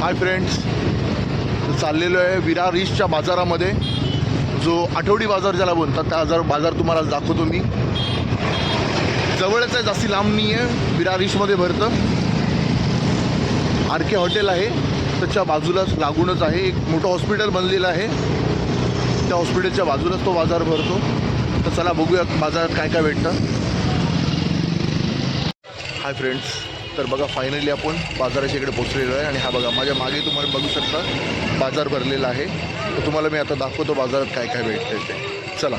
Hi friends चाललेलो आहे विरार ईस्टच्या बाजारामध्ये. जो आठवडी बाजार ज्याला बोलतात त्या हजार बाजार तुम्हाला दाखवतो मी. जवळच आहे जास्ती लांब नाही आहे विरार ईस्टमध्ये भरतं. आर के हॉटेल आहे. त्याच्या बाजूलाच लागूनच आहे. एक मोठं हॉस्पिटल बनलेलं आहे. त्या हॉस्पिटलच्या बाजूलाच तो बाजार भरतो. तर चला बघूया बाजारात काय काय भेटतं. Hi friends. तर बघा फायनली आपण बाजाराच्या इकडे पोचलेलो आहे. आणि हा बघा माझ्या मागे तुम्हाला बघू शकता बाजार भरलेला आहे. तर तुम्हाला मी आता दाखवतो बाजारात काय काय भेटतं ते. चला.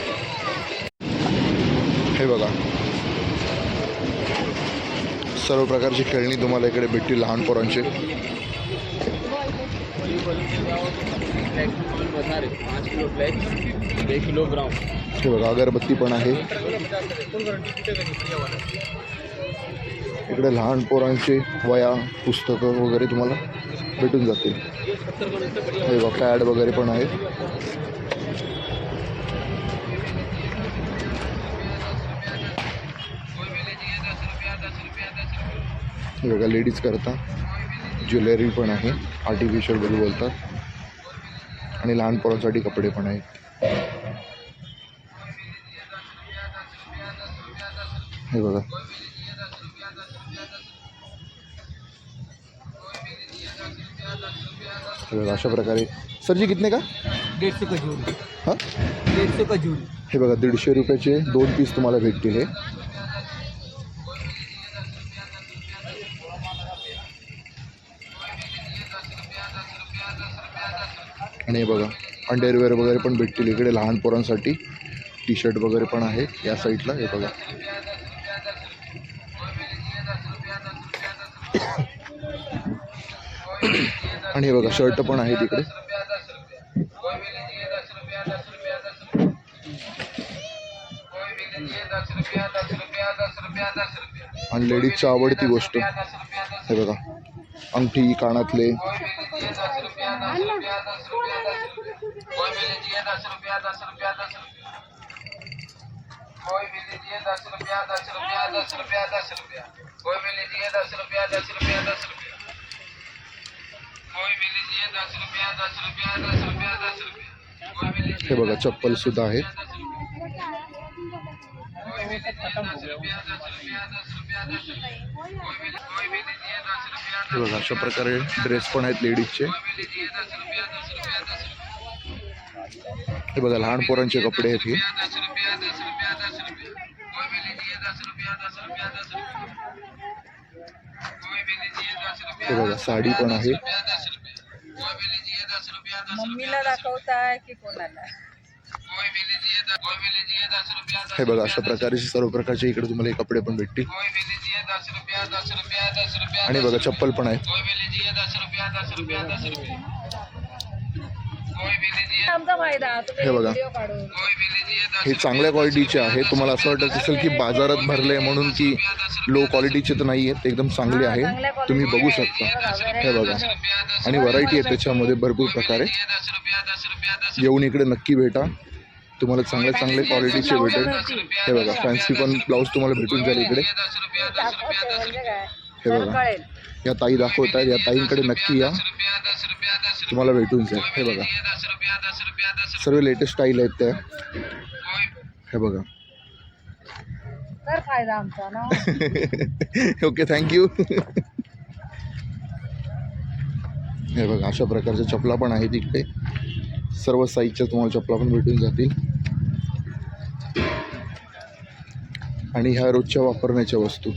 हे बघा. सर्व प्रकारची खेळणी तुम्हाला इकडे भेटतील लहान पोरांचे. हे बघा अगरबत्ती पण आहे. इकडे लहान पोरांचे वया पुस्तकं वगैरे तुम्हाला भेटून जातील. हे बघा पॅड वगैरे पण आहेत. हे बघा लेडीज करता. ज्वेलरी पण आहे आर्टिफिशियल बरी बोलतात. आणि लहान पोरांसाठी कपडे पण आहेत. हे बघा. अशा प्रकारे. सर जी कितने का? सौ का हां? सौ का हे बघा दीडशे रुपयाचे दोन पीस तुम्हाला भेटतील हे. आणि हे बघा अंडरवेअर वगैरे पण भेटतील इकडे लहान पोरांसाठी. टी शर्ट वगैरे पण आहे या साईडला हे बघा. आणि हे बघा शर्ट पण आहे तिकडे. आणि लेडीजची आवडती गोष्ट हे बघा अंगठी कानातले. कोई भी लीजिए दस रुपया दस रुपया दस रुपया दस रुपया। कोई भी लीजिए दस रुपया दस रुपया दस रुपया कोई भी लीजिए दस रुपया दस रुपया दस रुपया दस रुपया हे बघा चप्पल सुद्धा आहे हे बघा अशा प्रकारे ड्रेस पण आहेत लेडीजचे हे बघा लहान पोरांचे कपडे आहेत हे दस रुपया दस रुपया दस रुपया कोई भी लीजिए दस रुपया दस रुपया दस रुपया कोई भी लीजिए दस रुपया हे बघा साडी पण आहे. मम्मीला दाखवताय की कोणाला? हे बघा अशा प्रकारचे सर्व प्रकारचे इकडे तुम्हाला कपडे पण भेटतील. कोई भी लीजिए दस रुपया दस रुपया दस रुपया आणि बघा चप्पल पण आहेत कोई भी लीजिए दस रुपया दस रुपया दस रुपया कोई भी लीजिए आमचा फायदा तुम्ही हे बघा. हे चांगल्या क्वालिटीचे आहे तुम्हाला असं वाटत असेल की बाजारात भरले म्हणून की लो क्वालिटीचे तर नाही आहेत एकदम चांगले आहे. तुम्ही बघू. शकता. हे बघा आणि व्हरायटी आहे त्याच्यामध्ये भरपूर प्रकारे. येऊन इकडे नक्की भेटा. तुम्हाला चांगले चांगले क्वालिटीचे भेटेल. हे बघा फॅन्सी पण ब्लाऊज तुम्हाला भेटून जाईल इकडे. म्हणजे हे बघा. या ताई दाखवत आहेत या ताईंकडे नक्की या. तुम्हाला भेटून जाईल. हे बघा. सर्व लेटेस्ट स्टाईल आहेत त्या. हे बघा. तर फायदा आमचा ना. ओके थँक्यू हे बघा अशा प्रकारच्या चपला पण आहेत इकडे. सर्व साईजच्या तुम्हाला चपला पण भेटून जातील. आणि ह्या रोजच्या वापरण्याच्या वस्तू.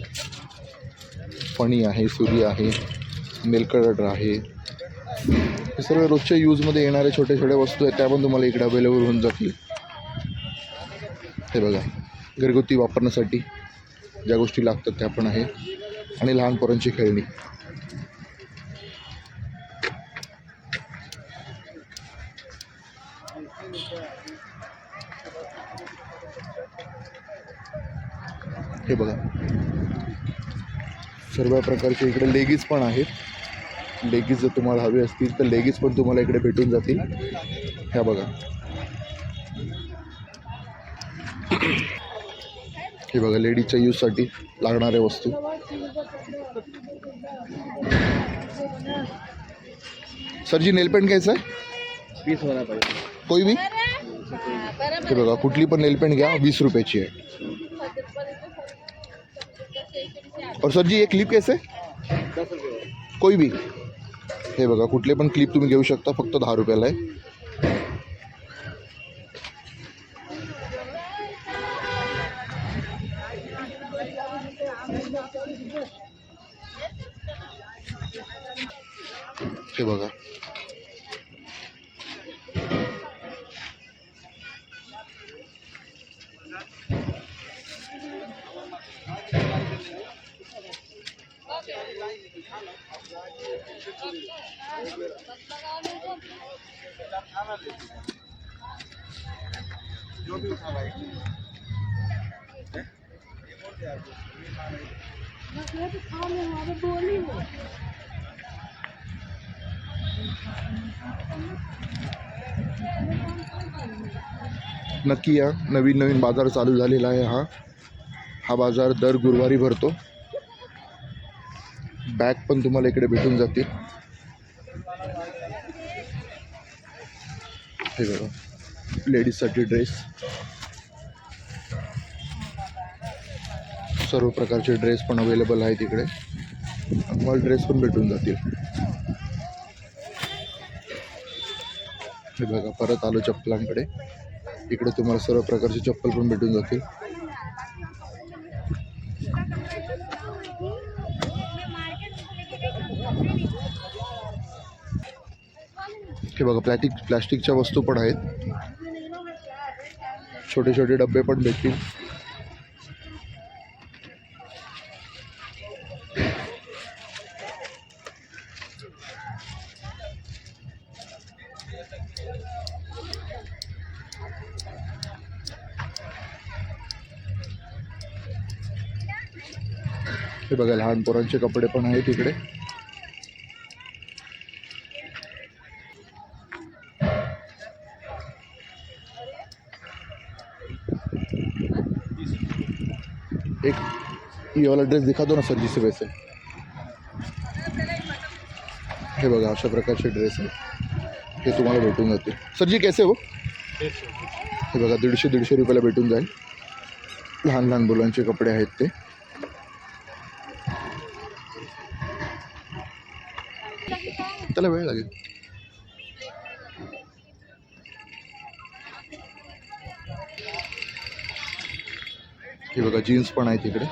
फणी आहे सुरी आहे मेलकटर आहे. हे सर्व रोजच्या यूजमध्ये येणाऱ्या छोट्या छोट्या वस्तू आहेत त्या पण तुम्हाला इकडे अवेलेबल होऊन जातील. हे बघा घरगुती वापरण्यासाठी ज्या गोष्टी लागतात त्या पण आहे. आणि लहान पोरांची खेळणी. हे बघा. सर्व प्रकारचे इकडे लेगीज पण आहेत. लेगीज जर तुम्हाला हवे असतील तर लेगीज पण तुम्हाला इकडे भेटून जातील. ह्या बघा. हे बघा लेडीजच्या यूजसाठी लागणाऱ्या वस्तू. सर जी नेल पेंट घ्यायचं आहे? वीस वाला पाहिजे कोई भी हे बघा कुठली पण नेल पेंट घ्या वीस रुपयाची आहे. और सर जी एक क्लिप कैसे कोई भी. हे बघा कुठले पण क्लिप तुम्ही घेऊ शकता फक्त दहा रुपयाला आहे. हे बघा. नक्की या. नवीन नवीन बाजार चालू झालेला आहे हा. हा बाजार दर गुरुवारी भरतो. बॅग पण तुम्हाला इकडे भेटून जातील. हे बघा लेडीजसाठी ड्रेस. सर्व प्रकारचे ड्रेस पण अवेलेबल आहेत इकडे. तुम्हाला ड्रेस पण भेटून जातील. हे बघा परत आलो चप्पलांकडे. इकडे तुम्हाला सर्व प्रकारचे चप्पल पण भेटून जातील. हे बघा प्लॅटिक प्लॅस्टिकच्या वस्तू पण आहेत. छोटे छोटे डबे पण भेटतील. हे बघा लहान पोरांचे कपडे पण आहेत इकडे. एक ये वाला ड्रेस दिखा दो ना सर जिसे वैसे। हे बघा अशा प्रकारचे ड्रेस आहेत. हे तुम्हाला भेटून जातील. सर जी कैसे हो? हे बघा दीडशे दीडशे रुपयाला भेटून जाईल. लहान लहान मुलांचे कपडे आहेत ते. त्याला वेळ लागेल. हे बघा जीन्स पण आहे तिकडे.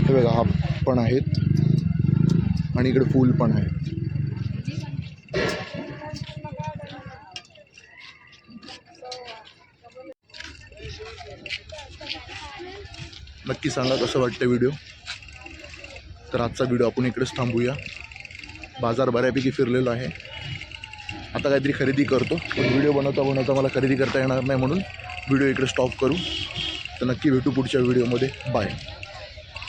हे बघा हा पण आहेत. आणि इकडे फूल पण आहे नक्की सांगा कसं वाटतं व्हिडिओ तर आजचा व्हिडिओ आपण इकडेच थांबूया. बाजार बऱ्यापैकी फिरलेलो आहे. आता काहीतरी खरेदी करतो. पण व्हिडिओ बनवता बनवता मला खरेदी करता येणार नाही म्हणून व्हिडिओ इकडे स्टॉप करू. तर नक्की भेटू पुढच्या व्हिडिओमध्ये बाय